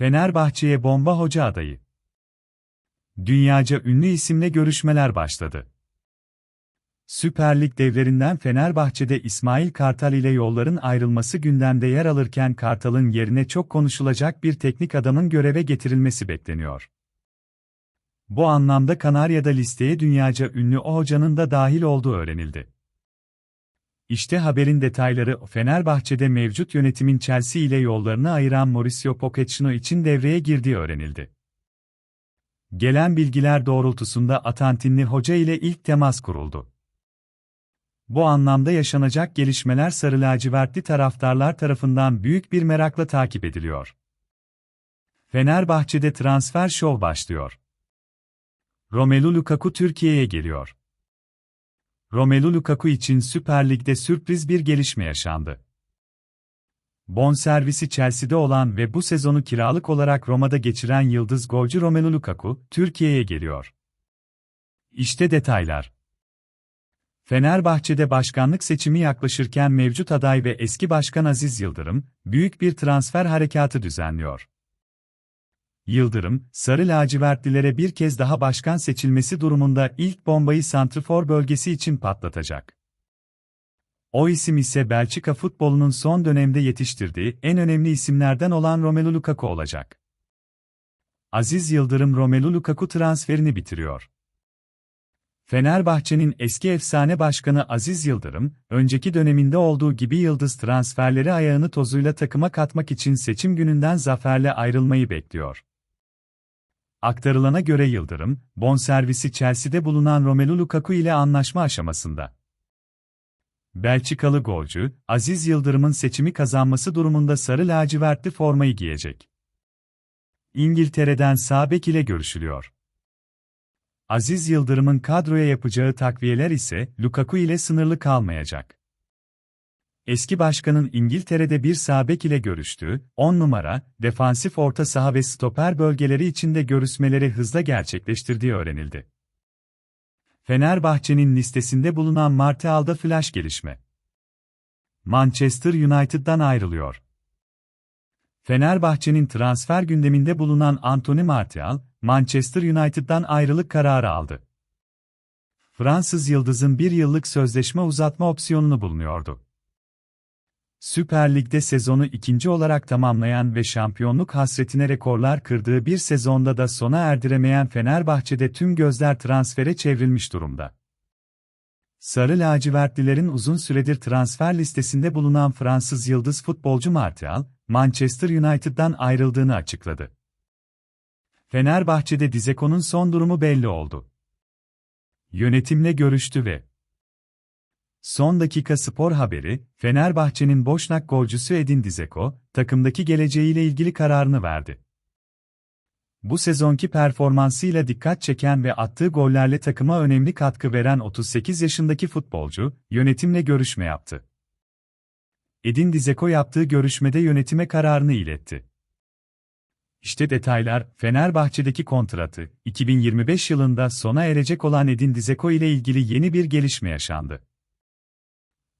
Fenerbahçe'ye bomba hoca adayı. Dünyaca ünlü isimle görüşmeler başladı. Süper Lig devlerinden Fenerbahçe'de İsmail Kartal ile yolların ayrılması gündemde yer alırken Kartal'ın yerine çok konuşulacak bir teknik adamın göreve getirilmesi bekleniyor. Bu anlamda Kanarya'da listeye dünyaca ünlü o hocanın da dahil olduğu öğrenildi. İşte haberin detayları Fenerbahçe'de mevcut yönetimin Chelsea ile yollarını ayıran Mauricio Pochettino için devreye girdiği öğrenildi. Gelen bilgiler doğrultusunda Atantinli hoca ile ilk temas kuruldu. Bu anlamda yaşanacak gelişmeler sarı lacivertli taraftarlar tarafından büyük bir merakla takip ediliyor. Fenerbahçe'de transfer şov başlıyor. Romelu Lukaku Türkiye'ye geliyor. Romelu Lukaku için Süper Lig'de sürpriz bir gelişme yaşandı. Bonservisi Chelsea'de olan ve bu sezonu kiralık olarak Roma'da geçiren yıldız golcü Romelu Lukaku, Türkiye'ye geliyor. İşte detaylar. Fenerbahçe'de başkanlık seçimi yaklaşırken mevcut aday ve eski başkan Aziz Yıldırım, büyük bir transfer harekatı düzenliyor. Yıldırım, Sarı lacivertlilere bir kez daha başkan seçilmesi durumunda ilk bombayı Santrfor bölgesi için patlatacak. O isim ise Belçika futbolunun son dönemde yetiştirdiği en önemli isimlerden olan Romelu Lukaku olacak. Aziz Yıldırım Romelu Lukaku transferini bitiriyor. Fenerbahçe'nin eski efsane başkanı Aziz Yıldırım, önceki döneminde olduğu gibi yıldız transferleri ayağını tozuyla takıma katmak için seçim gününden zaferle ayrılmayı bekliyor. Aktarılana göre Yıldırım, bonservisi Chelsea'de bulunan Romelu Lukaku ile anlaşma aşamasında. Belçikalı golcü, Aziz Yıldırım'ın seçimi kazanması durumunda sarı lacivertli formayı giyecek. İngiltere'den Sabek ile görüşülüyor. Aziz Yıldırım'ın kadroya yapacağı takviyeler ise Lukaku ile sınırlı kalmayacak. Eski başkanın İngiltere'de bir sabek ile görüştüğü, 10 numara, defansif orta saha ve stoper bölgeleri içinde görüşmeleri hızla gerçekleştirdiği öğrenildi. Fenerbahçe'nin listesinde bulunan Martial'da flash gelişme. Manchester United'dan ayrılıyor. Fenerbahçe'nin transfer gündeminde bulunan Anthony Martial, Manchester United'dan ayrılık kararı aldı. Fransız yıldızın bir yıllık sözleşme uzatma opsiyonunu bulunuyordu. Süper Lig'de sezonu ikinci olarak tamamlayan ve şampiyonluk hasretine rekorlar kırdığı bir sezonda da sona erdiremeyen Fenerbahçe'de tüm gözler transfere çevrilmiş durumda. Sarı lacivertlilerin uzun süredir transfer listesinde bulunan Fransız yıldız futbolcu Martial, Manchester United'dan ayrıldığını açıkladı. Fenerbahçe'de Dizeko'nun son durumu belli oldu. Yönetimle görüştü ve Son dakika spor haberi, Fenerbahçe'nin Boşnak golcüsü Edin Dzeko, takımdaki geleceğiyle ilgili kararını verdi. Bu sezonki performansıyla dikkat çeken ve attığı gollerle takıma önemli katkı veren 38 yaşındaki futbolcu, yönetimle görüşme yaptı. Edin Dzeko yaptığı görüşmede yönetime kararını iletti. İşte detaylar, Fenerbahçe'deki kontratı, 2025 yılında sona erecek olan Edin Dzeko ile ilgili yeni bir gelişme yaşandı.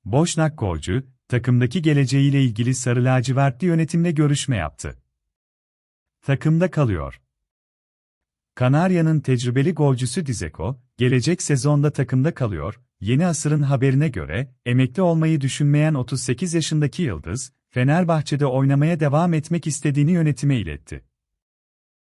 Boşnak golcü, takımdaki geleceğiyle ilgili sarı lacivertli yönetimle görüşme yaptı. Takımda kalıyor. Kanarya'nın tecrübeli golcüsü Dizeko, gelecek sezonda takımda kalıyor, yeni asırın haberine göre, emekli olmayı düşünmeyen 38 yaşındaki Yıldız, Fenerbahçe'de oynamaya devam etmek istediğini yönetime iletti.